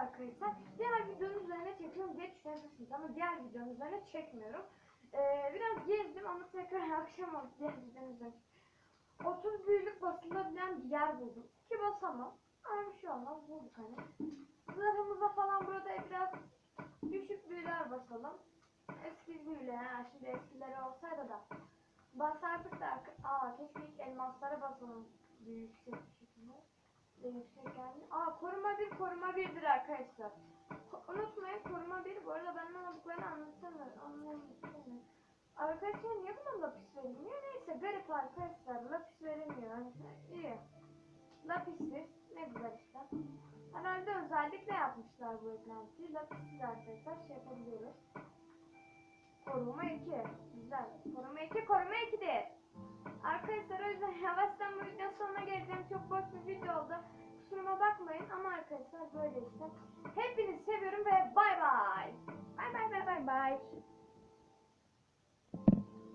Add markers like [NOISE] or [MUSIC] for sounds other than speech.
arkadaşlar. Diğer videonun üzerine çekiyorum diye düşünebilirsiniz ama diğer videonun üzerine çekmiyorum. Ee, biraz gezdim ama tekrar [LAUGHS] akşam oldu diğer videonun üzerine. 30 büyülük basılabilen bir yer buldum. Ki basamam. Ama bir şey olmaz bulduk hani. Zırhımıza falan burada biraz düşük büyüler basalım. Eski büyüler ha şimdi eskileri olsaydı da. Basardık da aa keşke ilk elmaslara basalım. Bir yüksek bir şekilde. De yüksek. Aa koruma bir koruma birdir arkadaşlar. Unutmayın koruma bir bu arada ben ne olduklarını anlatamıyorum. Arkadaşlar niye buna lapis verilmiyor? Neyse garip arkadaşlar lapis verilmiyor. İyi. Lapissiz ne güzel işte. Herhalde özellikle yapmışlar bu eklentiyi. Lapissiz arkadaşlar şey yapabiliyoruz. Koruma 2. Güzel. Koruma 2, koruma 2'dir. Arkadaşlar o yüzden [LAUGHS] yavaştan bu videonun sonuna geleceğim. Çok boş bir video oldu. Kusuruma bakmayın ama arkadaşlar böyle işte. Hepinizi seviyorum ve bay bay. Bay bay bay bay bay.